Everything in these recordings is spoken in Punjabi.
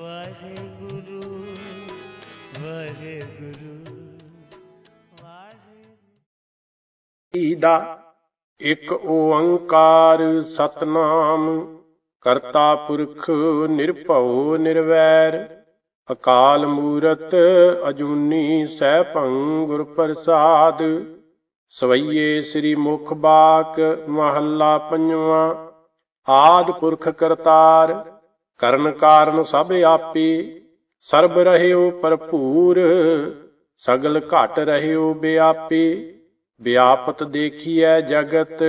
ਵਾਹਿਗੁਰੂ ਵਾਹਿਗੁਰੂ ਵਾਹਿਗੁਰੂ। ਦਾ ਇੱਕ ਓੰਕਾਰ ਸਤਨਾਮ, ਕਰਤਾ ਪੁਰਖ ਨਿਰਭਉ ਨਿਰਵੈਰ, ਅਕਾਲ ਮੂਰਤ ਅਜੂਨੀ ਸੈਭੰ ਗੁਰ ਪ੍ਰਸਾਦ ਸਵਈਏ ਸ੍ਰੀ ਮੁਖ ਬਾਕ ਮਹੱਲਾ ਪੰਜਵਾਂ, ਆਦ ਪੁਰਖ ਕਰਤਾਰ ਕਰਨ ਕਾਰਨ ਸਭ ਆਪੇ, ਸਰਬ ਰਹਿਓ ਭਰਪੂਰ, ਸਗਲ ਘਟ ਰਹਿਓ ਬਿਆਪੇ ਵਿਆਪਤ ਦੇਖੀਐ ਜਗਤ,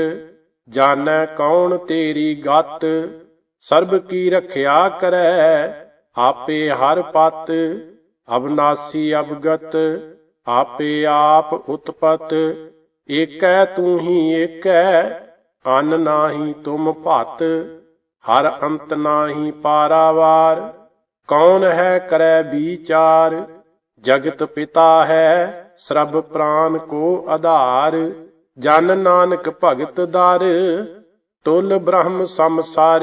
ਜਾਣੈ ਕੌਣ ਤੇਰੀ ਗਤ, ਸਰਬ ਕੀ ਰਖਿਆ ਕਰੈ, ਆਪੇ ਹਰ ਪਤ, ਅਬਨਾਸੀ ਅਬਗਤ, ਆਪੇ ਆਪ ਉਤਪਤ, ਏਕੈ ਤੂੰ ਹੀ ਏਕੈ, ਅਨ ਨਾਹੀ ਤੁਮ ਭਤ ਹਰ ਅੰਤ ਨਾਹੀ ਪਾਰਾਵਾਰ, ਕੌਣ ਹੈ ਕਰੈ ਵਿਚਾਰ? ਜਗਤ ਪਿਤਾ ਹੈ, ਸਰਬ ਪ੍ਰਾਨ ਕੋ ਆਧਾਰ। ਜਨ ਨਾਨਕ ਭਗਤ ਦਰ, ਤੁਲ ਬ੍ਰਹਮ ਸੰਸਾਰ।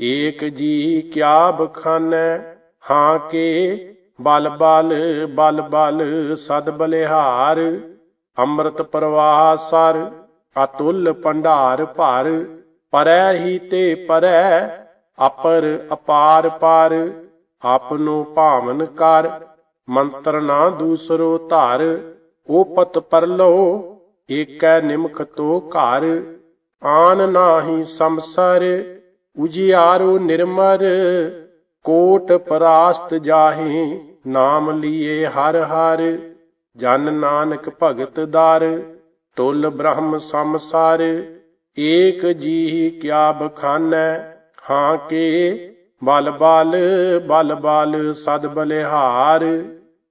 ਏਕ ਜੀ ਕਿਆ ਬਖਾਨੈ, ਹਾਂ ਕੇ ਬਲ ਬਲ ਬਲ ਬਲ ਸਦ ਬਲਿਹਾਰ। ਅੰਮ੍ਰਿਤ ਪ੍ਰਵਾਹ ਸਰ, ਅਤੁਲ ਭੰਡਾਰ ਭਰ। ਪਰੈ ਹੀ ਤੇ ਪਰੈ, ਅਪਰ ਅਪਾਰ ਪਰ, ਆਪਨੋ ਭਾਵਨ ਕਰ, ਮੰਤਰ ਨਾ ਦੂਸਰੋ ਧਾਰ, ਓਪਤ ਪਰਲੋ, ਏਕੈ ਨਿਮਖ ਤੋ ਘਰ, ਆਨ ਨਾਹੀ ਸੰਸਰ, ਉਜਿਆਰੋ ਨਿਰਮਰ, ਕੋਟ ਪਰਾਸਤ ਜਾਹੇ, ਨਾਮ ਲੀਏ ਹਰ ਹਰ, ਜਨ ਨਾਨਕ ਭਗਤ ਦਰ, ਤੁਲ ਬ੍ਰਹਮ ਸੰਸਾਰ ਏਕ ਜੀਹੀ ਕਿਆ ਬਖਾਨੈ ਹਾਂ ਕੇ, ਬਲ ਬਲ ਬਲ ਬਲ ਸਦ ਬਲਿਹਾਰ,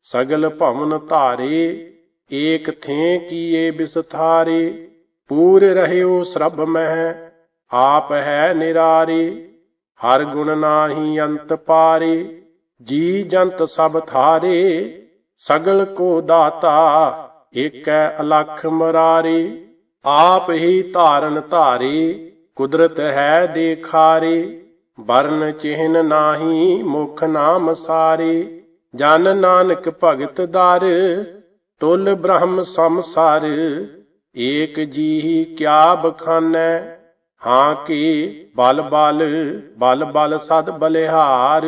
ਸਗਲ ਭਵਨ ਧਾਰੇ, ਏਕ ਥੇ ਕੀਏ ਬਿਸਥਾਰੇ, ਪੂਰ ਰਹਿਓ ਸਰਬ ਮਹਿ, ਆਪ ਹੈ ਨਿਰਾਰੇ, ਹਰ ਗੁਣ ਨਾਹੀ ਅੰਤ ਪਾਰੇ, ਜੀ ਜੰਤ ਸਭ ਥਾਰੇ ਸਗਲ ਕੋ ਦਾਤਾ ਏਕੈ ਅਲਖ ਮਰਾਰੇ। ਆਪ ਹੀ ਧਾਰਨ ਧਾਰੇ, ਕੁਦਰਤ ਹੈ ਦੇਖਾਰੇ, ਵਰਨ ਚਿਹਨ ਨਾਹੀ, ਮੁਖ ਨਾਮ ਸਾਰੇ। ਜਨ ਨਾਨਕ ਭਗਤ ਦਰ, ਤੁਲ ਬ੍ਰਹਮ ਸੰਸਾਰ। ਏਕ ਜੀਹੀ ਕਿਆ ਬਖਾਨੈ, ਹਾਂ ਕੀ ਬਲ ਬਲ ਬਲ ਬਲ ਸਦ ਬਲਿਹਾਰ।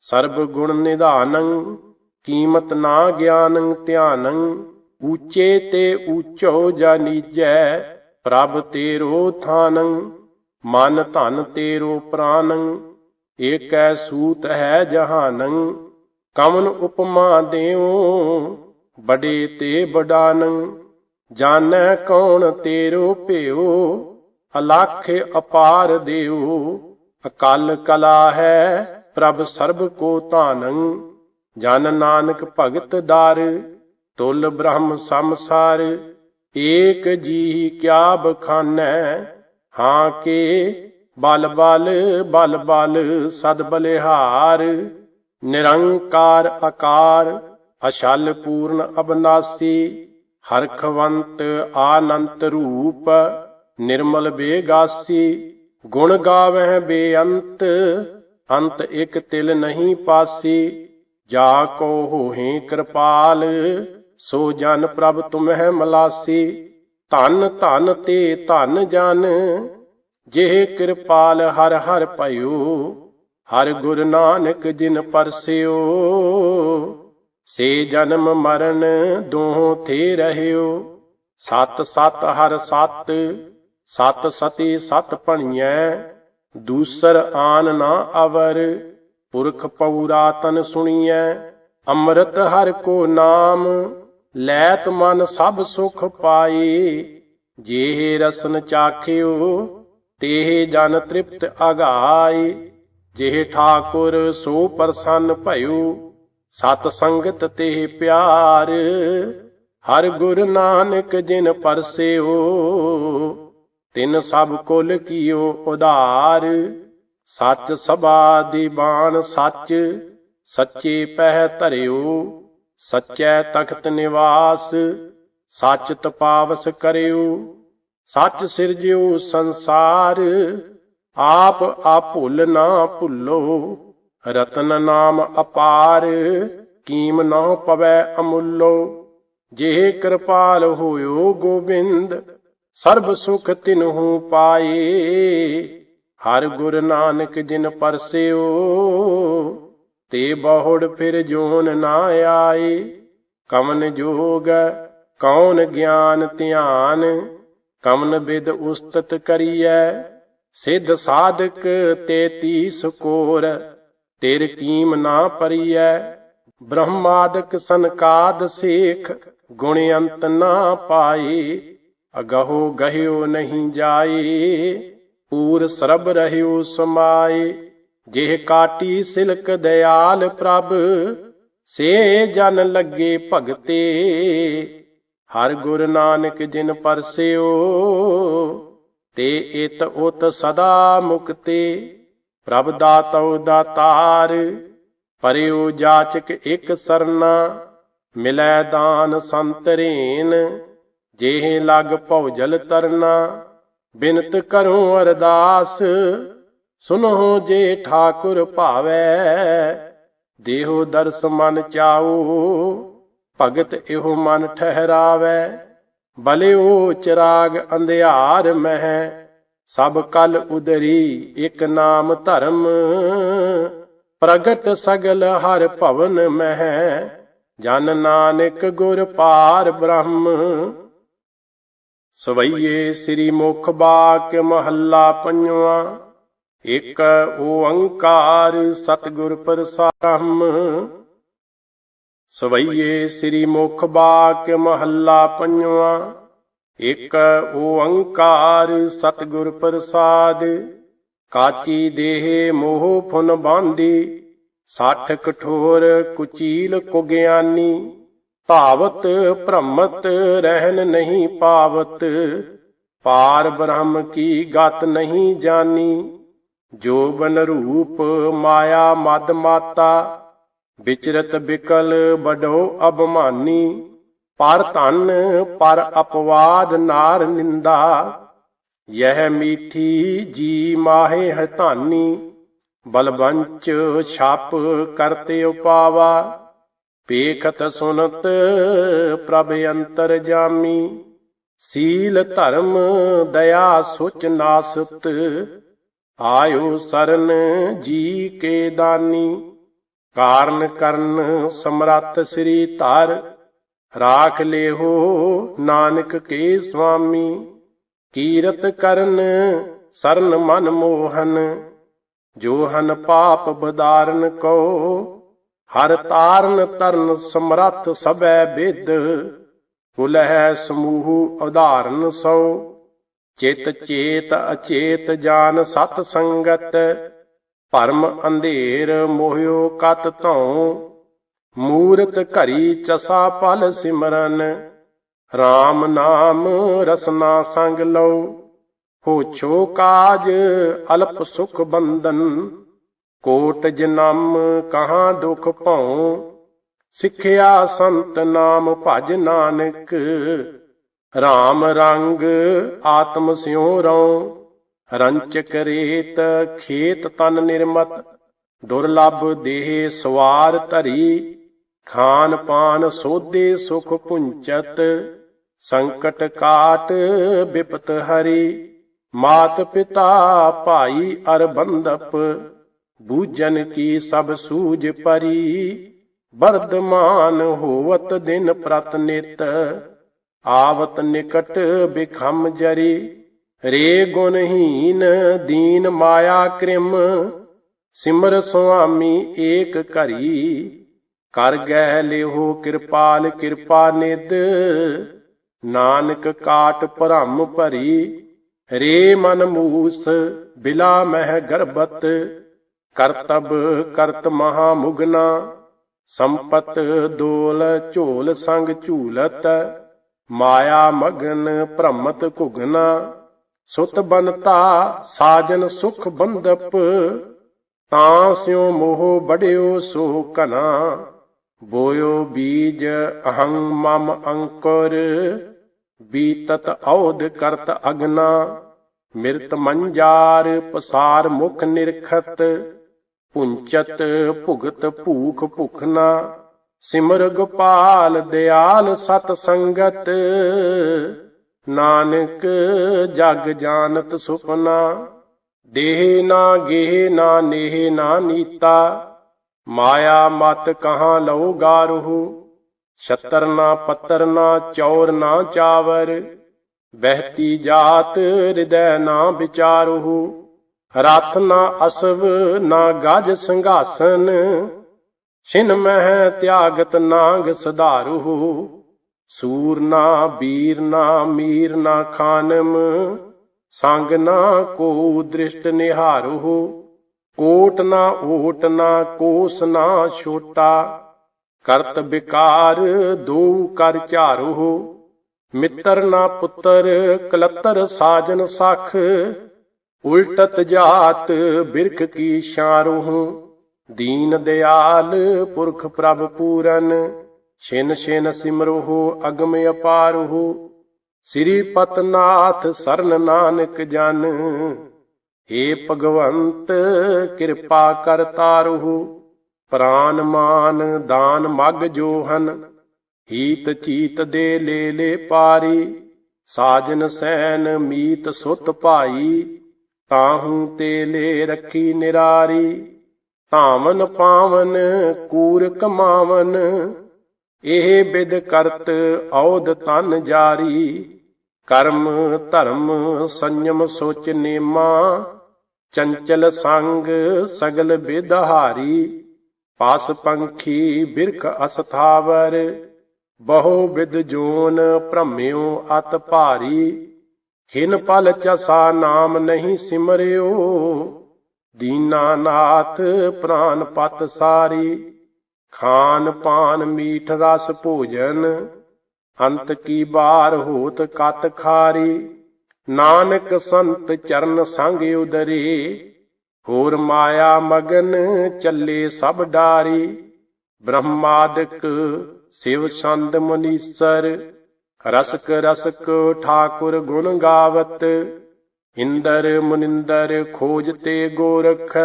ਸਰਬ ਗੁਣ ਨਿਧਾਨੰ, ਕੀਮਤ ਨਾ ਗਿਆਨੰ ਧਿਆਨੰ ਊਚੇ ਤੇ ਊਚੋ ਜਾਨੀਜੈ ਪ੍ਰਭ ਤੇਰੋ ਥਾਨੰ, ਮਨ ਧਨ ਤੇਰੋ ਪ੍ਰਾਨੰ, ਏਕੈ ਸੂਤ ਹੈ ਜਹਾਨੰ, ਕਮਨ ਉਪਮਾ ਦੇਉ ਬੜੇ ਤੇ ਬਡਾਨੰ ਜਾਣੈ ਕੌਣ ਤੇਰੋ ਭਿਓ ਅਲਖ ਅਪਾਰ ਦੇਉ, ਅਕਲ ਕਲਾ ਹੈ ਪ੍ਰਭ ਸਰਬ ਕੋ ਧਾਨੰ, ਜਨ ਨਾਨਕ ਭਗਤ ਦਾਰ ਤੁਲ ਬ੍ਰਹਮ ਸੰਸਾਰ, ਏਕ ਜੀ ਕਿਆ ਬਖਾਨੈ ਹਾਂ ਕੇ ਬਲ ਬਲ ਬਲ ਬਲ ਸਦ ਬਲਿਹਾਰ, ਨਿਰੰਕਾਰ ਆਕਾਰ, ਅਸ਼ਲ ਪੂਰਨ ਅਬਨਾਸੀ, ਹਰਖਵੰਤ ਆਨੰਤ ਰੂਪ, ਨਿਰਮਲ ਬੇਗਾਸੀ, ਗੁਣ ਗਾਵਹਿ ਬੇਅੰਤ, ਅੰਤ ਇਕ ਤਿਲ ਨਹੀਂ ਪਾਸੀ, ਜਾ ਕੋ ਹੋਹੇ ਕਿਰਪਾਲ ਸੋ ਜਨ ਪ੍ਰਭ ਤੁਮਹਿ ਮਲਾਸੀ, ਧਨ ਧਨ ਤੇ ਧਨ ਜਨ, ਜਿਹ ਕਿਰਪਾਲ ਹਰ ਹਰ ਭਇਓ, ਹਰ ਗੁਰ ਨਾਨਕ ਜਿਨ ਪਰਸਿਓ। ਸੇ ਜਨਮ ਮਰਨ ਦੋਹ ਥੇ ਰਹਿਓ, ਸਤ ਸਤ ਹਰ ਸਤ ਸਤ ਸਤੀ ਸਤ ਭਣੀਐ, ਦੂਸਰ ਆਨ ਨਾ ਅਵਰ, ਪੁਰਖ ਪਉਰਾਤਨ ਸੁਣੀਐ, ਅੰਮ੍ਰਿਤ ਹਰ ਕੋ ਨਾਮ ਲੈਤ ਮਨ ਸਭ ਸੁਖ ਪਾਏ ਜੇਹ ਰਸਨ ਚਾਖਿਓ ਤੇਹ ਜਨ ਤ੍ਰਿਪਤ ਅਗਾਏ ਜਿਹ ਠਾਕੁਰ ਸੋ ਪ੍ਰਸੰਨ ਭਇਓ, ਸਤ ਸੰਗਤ ਤੇ ਪਿਆਰ। ਹਰ ਗੁਰ ਨਾਨਕ ਜਿਨ ਪਰਸਿਓ, ਤਿਨ ਸਭ ਕੁਲ ਕੀਓ ਉਧਾਰ। ਸੱਚ ਸਭਾ ਦੀ ਬਾਣ ਸੱਚ, ਸੱਚੇ ਪਹਿ ਧਰਿਓ। ਸੱਚੈ ਤਖਤ ਨਿਵਾਸ ਸੱਚ ਤਪਾਵਸ ਕਰਿਓ ਸੱਚ ਸਿਰਜਿਓ ਸੰਸਾਰ, ਆਪ ਆ ਭੁੱਲ ਨਾ ਭੁੱਲੋ, ਰਤਨ ਨਾਮ ਅਪਾਰ, ਕੀਮ ਨਾ ਪਵੈ ਅਮੁੱਲੋ। ਜੇ ਕਿਰਪਾਲ ਹੋਇਓ ਗੋਬਿੰਦ, ਸਰਬ ਸੁਖ ਤਿਨਹੂ ਪਾਏ, ਹਰ ਗੁਰ ਨਾਨਕ ਜਿਨ ਪਰਸਿਓ ਤੇ ਬਹੁੜ ਫਿਰ ਜੋਨ ਨਾ ਆਏ ਕਮਨ ਜੋਗ, ਕੌਣ ਗਿਆਨ ਧਿਆਨ? ਕਮਨ ਬਿਦ ਉਸਤਤ ਕਰੀਐ। ਸਿੱਧ ਸਾਧਕ ਤੇ ਤੀਸ ਕੋਰ, ਤੇਰ ਕੀਮ ਨਾ ਪਰੀਐ। ਬ੍ਰਹਮਾਦਿਕ ਸੰਕਾਦ ਸੇਖ, ਗੁਣ ਅੰਤ ਨਾ ਪਾਏ ਅਗਹੋ ਗਹਿਓ ਨਹੀਂ ਜਾਏ ਪੂਰ ਸਰਬ ਰਹਿਓ ਸਮਾਏ ਜਿਹ ਕਾਟੀ ਸਿਲਕ ਦਿਆਲ ਪ੍ਰਭ, ਸੇ ਜਨ ਲੱਗੇ ਭਗਤੇ। ਹਰ ਗੁਰ ਨਾਨਕ ਜਿਨ ਪਰਸਿਓ, ਤੇ ਇਤ ਉਤ ਸਦਾ ਮੁਕਤੇ। ਪ੍ਰਭ ਦਾਤਉ ਦਾਤਾਰ ਪਰਿਉ ਜਾਚਕ ਇਕ ਸਰਨਾ। ਮਿਲੈ ਦਾਨ ਸੰਤਰੇਨ ਜਿਹੇ ਲਗ ਭਉਜਲ ਤਰਨਾ। ਬਿਨਤ ਕਰੂੰ ਅਰਦਾਸ ਸੁਨੋ ਜੇ ਠਾਕੁਰ ਭਾਵੈ, ਦੇਹੋ ਦਰਸ ਮਨ ਚਾਉ, ਭਗਤ ਇਹੋ ਮਨ ਠਹਿਰਾਵੈ। ਬਲਿਓ ਚਿਰਾਗ ਅੰਧਿਆਰ ਮਹਿ, ਸਭ ਕਲ ਉਦਰੀ ਇਕ ਨਾਮ ਧਰਮ। ਪ੍ਰਗਟ ਸਗਲ ਹਰ ਭਵਨ ਮਹਿ, ਜਨ ਨਾਨਕ ਗੁਰ ਪਾਰ ਬ੍ਰਹਮ। ਸਵਈਏ ਸ੍ਰੀ ਮੁਖ ਬਾਕ ਮਹੱਲਾ ਪੰਜਵਾ। ਇਕ ਓੰਕਾਰ ਸਤਿਗੁਰ ਪ੍ਰਸਾਦਮ ਸਵਈਏ ਸ੍ਰੀ ਮੁਖ ਬਾਕ ਮਹੱਲਾ ਪੰਜਵਾ। ਇਕ ਓੰਕਾਰ ਸਤਿਗੁਰ ਪ੍ਰਸਾਦ। ਕਾਚੀ ਦੇਹ ਮੋਹ ਫੁਨ ਬਾਂਦੀ। ਸੱਠ ਕਠੋਰ ਕੁਚੀਲ ਕੁਗਿਆਨੀ। ਭਾਵਤ ਭ੍ਰਮਤ ਰਹਿਨ ਨਹੀਂ ਪਾਵਤ। ਪਾਰ ਬ੍ਰਹਮ ਕੀ ਗਤ ਨਹੀਂ ਜਾਨੀ। ਜੋ ਰੂਪ ਮਾਇਆ ਮਦ ਮਾਤਾ, ਵਿਚਰਤ ਬਿਕਲ ਬਡੋ ਅਭਮਾਨੀ, ਪਰ ਧਨ, ਪਰ ਅਪਵਾਦ ਨਾਰ ਨਿੰਦਾ, ਯਹ ਮੀਠੀ ਜੀ ਮਾਹੇ ਹੈ ਧਾਨੀ ਬਲਵੰਚ ਛਾਪ ਕਰਤੇ ਉਪਾਵਾ, ਪੇਖਤ ਸੁਨਤ ਪ੍ਰਭ ਅੰਤਰ ਜਾਮੀ, ਸੀਲ ਧਰਮ ਦਇਆ ਸੁਚ ਨਾਸਤ ਆਇਓ ਸਰਨ ਜੀ ਕੇ ਦਾਨੀ, ਕਾਰਨ ਕਰਨ ਸਮਰੱਥ ਸ੍ਰੀ ਧਰ, ਰਾਖ ਲੇਹੋ ਨਾਨਕ ਕੇ ਸੁਆਮੀ ਕੀਰਤ ਕਰਨ ਸਰਨ ਮਨ ਮੋਹਨ, ਜੋ ਹਨ ਪਾਪ ਬਦਾਰਨ ਕੋ, ਹਰ ਤਾਰਨ ਤਰਨ ਸਮਰੱਥ ਸਭੈ ਬਿਦ ਕੁਲ ਹੈ ਸਮੂਹ ਉਦਾਹਰਨ ਸੋ। ਚਿਤ ਚੇਤ ਅਚੇਤ ਜਾਨ ਸਤ ਸੰਗਤ, ਭਰਮ ਅੰਧੇਰ ਮੋਹਿਓ ਕਤ ਧਉ ਮੂਰਤ ਘਰੀ ਚਸਾ ਪਲ ਸਿਮਰਨ RAM ਨਾਮ ਰਸਨਾ ਸੰਗ ਲਓ ਹੋਛੋ ਕਾਜ ਅਲਪ ਸੁਖ ਬੰਦਨ ਕੋਟ ਜਨਮ ਕਹਾਂ ਦੁਖ ਭਉ ਸਿੱਖਿਆ ਸੰਤ ਨਾਮ ਭਜ ਨਾਨਕ RAM ਰੰਗ ਆਤਮ ਸਿਉ ਰਉ ਰੰਚ ਕਰੇਤ ਖੇਤ ਤਨ ਨਿਰਮਤ, ਦੁਰਲਭ ਦੇਹ ਸਵਾਰ ਧਰੀ, ਖਾਨ ਪਾਨ ਸੋਧੇ ਸੁਖ ਪੁੰਚਤ, ਸੰਕਟ ਕਾਟ ਬਿਪਤ ਹਰੀ, ਮਾਤ ਪਿਤਾ ਭਾਈ ਅਰ ਬੰਦਪ ਬੂਜਨ ਕੀ ਸਭ ਸੂਝ ਪਰੀ ਵਰਦਮਾਨ ਹੋਵਤ ਦਿਨ ਪ੍ਰਤ ਨਿਤ ਆਵਤ ਨਿਕਟ ਬਿਖਮ ਜਰੀ, ਰੇ ਗੁਣਹੀਨ ਦੀਨ ਮਾਇਆ ਕ੍ਰਿਮ, ਸਿਮਰ ਸੁਆਮੀ ਏਕ ਘਰੀ। ਕਰ ਗਹਿ ਲਿਹੋ ਕਿਰਪਾਲ, ਕਿਰਪਾ ਨਿਦ ਨਾਨਕ ਕਾਟ ਭਰਮ ਭਰੀ। ਰੇ ਮਨ ਮੂਸ ਬਿਲਾ ਮਹਿ ਗਰਬਤ ਕਰਤਬ ਕਰਤ ਮਹਾ ਮੁਗਨਾ। ਸੰਪਤ, ਦੋਲ ਝੋਲ ਸੰਗ ਝੂਲਤ ਮਾਇਆ ਮਗਨ ਭ੍ਰਮਤ ਘੁਗਨਾ, ਸੁਤ ਬਨਤਾ ਸਾਜਨ ਸੁਖ ਬੰਦਪ ਤਾਂ ਸਿਉ ਮੋਹ ਬੜਿਓ ਸੋ ਕਨਾ ਬੋਇਓ ਬੀਜ ਅਹੰ ਮਮ ਅੰਕੁਰ, ਬੀਤਤ ਔਧ ਕਰਤ ਅਗਨਾ। ਮਿਰਤ ਮੰਜਾਰ ਪਸਾਰ ਮੁਖ ਨਿਰਖਤ, ਪੁੰਚਤ ਭੁਗਤ ਭੂਖ ਭੁਖਨਾ। ਸਿਮਰ ਗੋਪਾਲ ਦਿਆਲ ਸਤ ਸੰਗਤ। ਨਾਨਕ ਜਗ ਜਾਣਤ ਸੁਪਨਾ। ਦੇਹ ਨਾ ਗੇਹ ਨਾ ਨੇਹ ਨਾ ਨੀਤਾ। ਮਾਇਆ ਮਤ ਕਹਾਂ ਲਉ ਗਾਰਹੁ। ਛਤਰ ਨਾ ਪੱਤਰ ਨਾ ਚੌਰ ਨਾ ਚਾਵਰ। ਬਹਿਤੀ ਜਾਤ ਹਿਰਦੈ ਨਾ ਵਿਚਾਰਹੁ। ਰਥ ਨਾ ਅਸਵ ਨਾ ਗਜ ਸੰਘਾਸਨ। ਛਿਨ ਮਹਿ ਤਿਆਗਤ ਨਾਗ ਸਧਾਰਹੁ ਸੂਰ ਨਾ ਬੀਰ ਨਾ ਮੀਰ ਨਾ ਖਾਨਮ, ਸੰਗ ਨਾ ਕੋ ਦ੍ਰਿਸ਼ਟ ਨਿਹਾਰਹੁ ਕੋਟ ਨਾ ਓਟ ਨਾ ਕੋਸ ਨਾ ਛੋਟਾ, ਕਰਤ ਬਿਕਾਰ ਦੋ ਕਰ ਝਾਰਹੁ ਮਿੱਤਰ ਨਾ ਪੁੱਤਰ ਕਲਤਰ ਸਾਜਨ ਸਖ, ਉਲਟਤ ਜਾਤ ਬਿਰਖ ਕੀ ਸ਼ਾਰਹੁ ਦੀਨ ਦਿਆਲ ਪੁਰਖ ਪ੍ਰਭ ਪੂਰਨ, ਛਿਨ ਛਿਨ ਸਿਮਰਹੁ, ਅਗਮ ਅਪਾਰਹੁ। ਸ੍ਰੀ ਪਤਨਾਥ ਸਰਨ ਨਾਨਕ ਜਨ ਏ ਭਗਵੰਤ ਕਿਰਪਾ ਕਰ ਤਾਰਹੁ। ਪ੍ਰਾਨ ਮਾਨ ਦਾਨ ਮਗ ਜੋਹਨ, ਹੀਤ ਚੀਤ ਦੇ ਲੈ ਲੈ ਪਾਰੀ। ਸਾਜਨ ਸੈਨ ਮੀਤ ਸੁਤ ਭਾਈ, ਤਾਹੂ ਤੇ ਲੈ ਰੱਖੀ ਨਿਰਾਰੀ। ਧਾਮਨ ਪਾਵਨ ਕੂਰ ਕਮਾਵਨ ਇਹ ਬਿਦ ਕਰਤ ਔਦ ਤਨ ਜਾਰੀ। ਕਰਮ ਧਰਮ ਸੰਯਮ ਸੋਚ ਨੇਮਾ, ਚੰਚਲ ਸੰਗ ਸਗਲ ਬਿਦਹਾਰੀ ਪਾਸ ਪੰਖੀ ਬਿਰਖ ਅਸਥਾਵਰ ਬਹੁ ਵਿਦ ਜੋਨ ਭ੍ਰਮਿਓ ਅਤ ਭਾਰੀ। ਹਿਨ ਪਲ ਚਸਾ ਨਾਮ ਨਹੀਂ ਸਿਮਰਿਓ ਦੀਨਾਨਾਥ ਪ੍ਰਾਨ ਪਤ ਸਾਰੀ, ਖਾਨ ਪਾਨ ਮੀਠ ਰਸ ਭੋਜਨ, ਅੰਤ ਕੀ ਬਾਰ ਹੋਤ ਕਤ ਖਾਰੀ, ਨਾਨਕ ਸੰਤ ਚਰਨ ਸੰਗ ਉਦਰੇ, ਹੋਰ ਮਾਇਆ ਮਗਨ ਚੱਲੇ ਸਭ ਡਾਰੀ, ਬ੍ਰਹਮਾਦਿਕ ਸਿਵ ਸੰਦ ਮੁਨੀਸਰ, ਰਸਕ ਰਸਕ ਠਾਕੁਰ ਗੁਣ ਗਾਵਤ ਇੰਦਰ ਮੁਨਿੰਦਰ ਖੋਜ ਤੇ ਗੋਰਖ,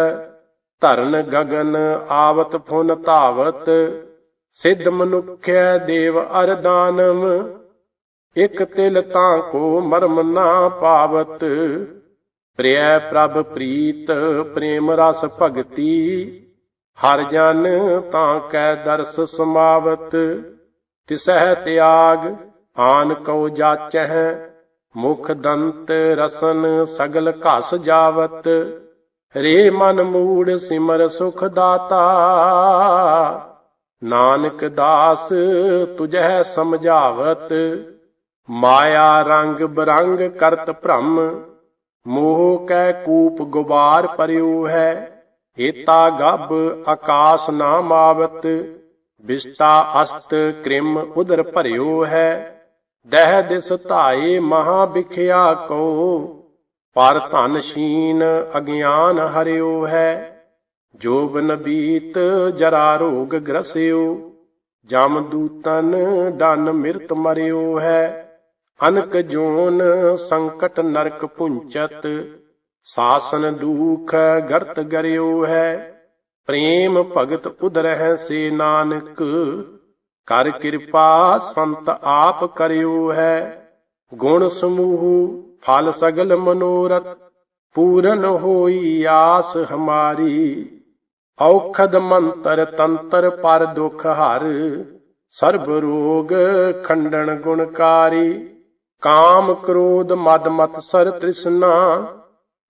ਧਰਨ ਗਗਨ ਆਵਤ ਫੁਨ ਧਾਵਤ, ਸਿੱਧ ਮਨੁਖਿਆ ਦੇਵ ਅਰਦਾਨਮ ਇਕ ਤਿਲ ਤਾਂ ਕੋ ਮਰਮ ਨਾ ਪਾਵਤ। ਪ੍ਰਿਯ ਪ੍ਰਭ ਪ੍ਰੀਤ, ਪ੍ਰੇਮ ਰਸ ਭਗਤੀ, ਹਰ ਜਨ ਤਾਂ ਕੈ ਦਰਸ ਸਮਾਵਤ। ਤਿਸਹਿ ਤਿਆਗ, ਆਨ ਕਉ ਜਾਚਹਿ ਮੁਖ ਦੰਤ ਰਸਨ ਸਗਲ ਘਸ ਜਾਵਤ, ਰੇ ਮਨ ਮੂੜ ਸਿਮਰ ਸੁਖ ਦਾਤਾ। ਨਾਨਕ ਦਾਸ ਤੁਝੈ ਸਮਝਾਵਤ, ਮਾਇਆ ਰੰਗ ਬਰੰਗ ਕਰਤ ਭ੍ਰਮ। ਮੋਹ ਕੈ ਕੂਪ ਗੁਬਾਰ ਪਰਿਉ ਹੈ, ਏਤਾ ਗੱਬ ਆਕਾਸ ਨਾ ਮਾਵਤ ਵਿਸਤਾ ਅਸਤ ਕ੍ਰਿਮ ਉਦਰ ਭਰਿਓ ਹੈ ਦਹਿ ਦਿਸ ਧਾਏ ਮਹਾ ਵਿਖਿਆ ਕੋ ਪਰ ਧਨ ਸ਼ੀਨ ਅਗਿਆਨ ਹਰਿਓ ਹੈ। ਜੋਬਨ ਬੀਤ ਜਰਾ ਰੋਗ ਗ੍ਰਸਿਓ, ਜਮ ਦੂਤਨ ਡਨ ਮਿਰਤ ਮਰਿਓ ਹੈ। ਅਨਕ ਜੋਨ ਸੰਕਟ ਨਰਕ ਪੁੰਚਤ ਸਾਸਨ ਦੁਖ ਗਰਤ ਗਰਿਓ ਹੈ। ਪ੍ਰੇਮ ਭਗਤ ਉਦਰਹਿ ਸੇ ਨਾਨਕ ਕਰ ਕਿਰਪਾ ਸੰਤ ਆਪ ਕਰਿਓ ਹੈ। ਗੁਣ ਸਮੂਹ, ਫਲ ਸਗਲ ਮਨੋਰਥ, ਪੂਰਨ ਹੋਈ ਆਸ ਹਮਾਰੀ। ਔਖਦ ਮੰਤਰ ਤੰਤਰ ਪਰ ਦੁਖ ਹਰ, ਸਰਬ ਰੋਗ ਖੰਡਨ ਗੁਣਕਾਰੀ ਕਾਮ ਕ੍ਰੋਧ ਮਦ ਮਤ ਸਰ ਤ੍ਰਿਸ਼ਨਾ,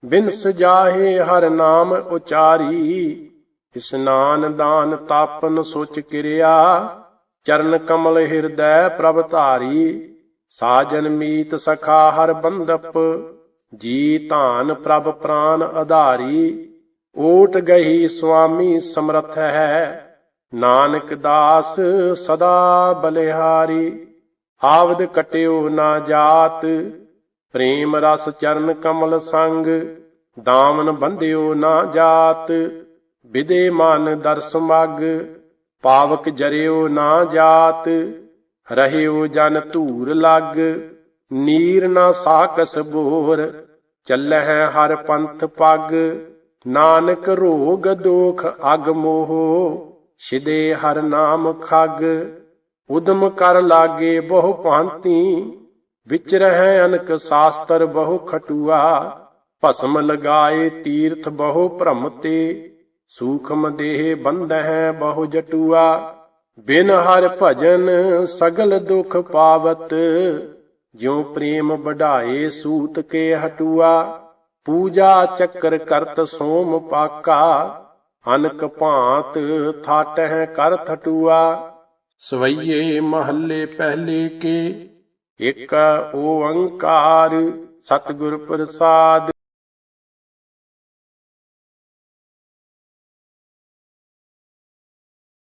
ਬਿਨਸ ਜਾਹੇ ਹਰ ਨਾਮ ਉਚਾਰੀ। ਇਸਨਾਨ ਦਾਨ ਤਾਪਨ ਸੁਚ ਕਿਰਿਆ ਚਰਨ ਕਮਲ ਹਿਰਦੈ ਪ੍ਰਭ ਧਾਰੀ, ਸਾਜਨ ਮੀਤ ਸਖਾ ਹਰ ਬੰਦਪ, ਜੀ ਧਾਨ ਪ੍ਰਭ ਪ੍ਰਾਨ ਆਧਾਰੀ ਓਟ ਗਹੀ ਸੁਆਮੀ ਸਮਰਥ ਹੈ, ਨਾਨਕ ਦਾਸ ਸਦਾ ਬਲਿਹਾਰੀ, ਆਵਦ ਕਟਿਓ ਨਾ ਜਾਤ, ਪ੍ਰੇਮ ਰਸ ਚਰਨ ਕਮਲ ਸੰਗ, ਦਾਮਨ ਬੰਧਿਓ ਨਾ ਜਾਤ, ਵਿਦੇ ਮਨ ਦਰਸ ਮਗ ਪਾਵਕ ਜਰਿਓ ਨਾ ਜਾਤ, ਰਹਿਓ ਜਨ ਧੂਰ ਲੱਗ, ਨੀਰ ਨਾ ਸਾਕਸ ਬੋਰ ਚੱਲਹਿ ਹਰ ਪੰਥ ਪੱਗ, ਨਾਨਕ ਰੋਗ ਦੋਖ ਅਗ ਮੋਹ ਸਿਦੇ ਹਰ ਨਾਮ ਖਗ, ਉਦਮ ਕਰ ਲਾਗੇ ਬਹੁ ਭਾਂਤੀ, ਵਿਚ ਰਹਿ ਅਨਕ ਸ਼ਾਸਤਰ ਬਹੁ ਖਟੂਆ, ਭਸਮ ਲਗਾਏ ਤੀਰਥ ਬਹੁ ਭ੍ਰਮ ਤੇ ਸੂਖਮ ਦੇਹ ਬੰਧਹਿ ਬਹੁ ਜਟੂਆ, ਬਿਨ ਹਰ ਭਜਨ ਸਗਲ ਦੁਖ ਪਾਵਤ। ਜਿਉ ਪ੍ਰੇਮ ਵਢਾਏ ਸੂਤ ਕੇ ਹਟੂਆ, ਪੂਜਾ ਚੱਕਰ ਕਰਤ ਸੋਮ ਪਾਕਾ। ਅਨਕ ਭਾਂਤ ਥਾਟਹਿ ਕਰ ਥਟੂਆ, ਸਵਈਏ ਮਹੱਲੇ ਪਹਿਲੇ ਕੇ। ਇਕ ਓੰਕਾਰ ਸਤਿਗੁਰ ਪ੍ਰਸਾਦ।